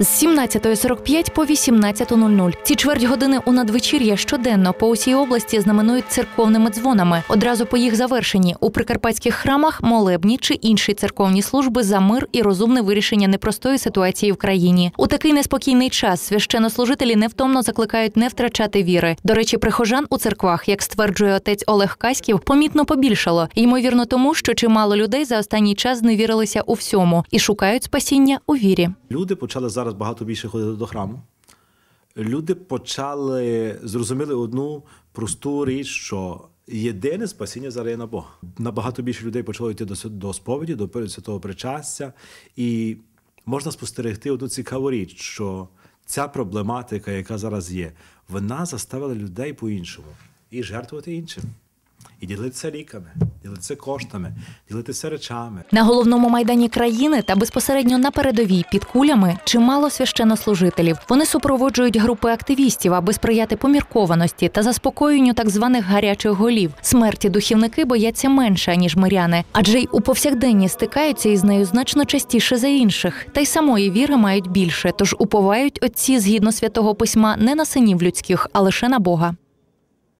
З 17.45 по 18.00. Ці чверть години у надвечір'я щоденно по усій області знаменують церковними дзвонами. Одразу по їх завершенні у прикарпатських храмах молебні чи інші церковні служби за мир і розумне вирішення непростої ситуації в країні. У такий неспокійний час священнослужителі невтомно закликають не втрачати віри. До речі, прихожан у церквах, як стверджує отець Олег Каськів, помітно побільшало. Ймовірно, тому що чимало людей за останній час зневірилися у всьому і шукають спасіння у вірі. Люди почали зараз багато більше ходити до храму. Люди почали зрозуміли одну просту річ, що єдине спасіння зараз є на Бога. Набагато більше людей почало йти до, до сповіді, до святого причастя. І можна спостерегти одну цікаву річ, що ця проблематика, яка зараз є, вона заставила людей по-іншому і жертвувати іншим. І ділитися ліками, ділитися коштами, ділитися речами. На головному майдані країни та безпосередньо на передовій під кулями чимало священнослужителів. Вони супроводжують групи активістів, аби сприяти поміркованості та заспокоєнню так званих гарячих голів. Смерті духівники бояться менше ніж миряни, адже й у повсякденні стикаються із нею значно частіше за інших, та й самої віри мають більше, тож уповають отці згідно святого письма не на синів людських, а лише на Бога.